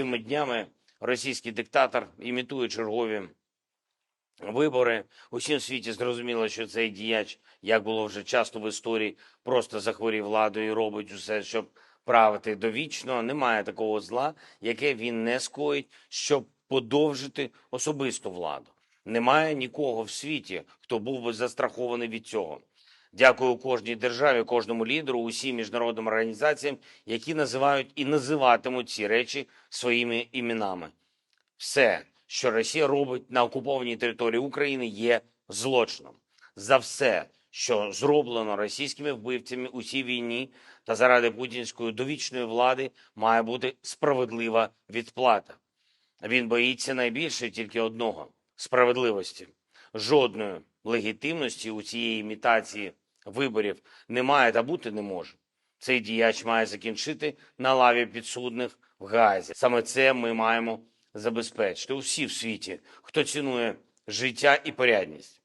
Цими днями російський диктатор імітує чергові вибори. Усім світі зрозуміло, що цей діяч, як було вже часто в історії, просто захворів владою і робить усе, щоб правити довічно. Немає такого зла, яке він не скоїть, щоб подовжити особисту владу. Немає нікого в світі, хто був би застрахований від цього. Дякую кожній державі, кожному лідеру, усім міжнародним організаціям, які називають і називатимуть ці речі своїми іменами. Все, що Росія робить на окупованій території України, є злочином. За все, що зроблено російськими вбивцями у цій війні та заради путінської довічної влади, має бути справедлива відплата. Він боїться найбільше тільки одного справедливості. Жодної легітимності у цієї імітації виборів немає та бути не може. Цей діяч має закінчити на лаві підсудних в Газі. Саме це ми маємо забезпечити усі в світі, хто цінує життя і порядність.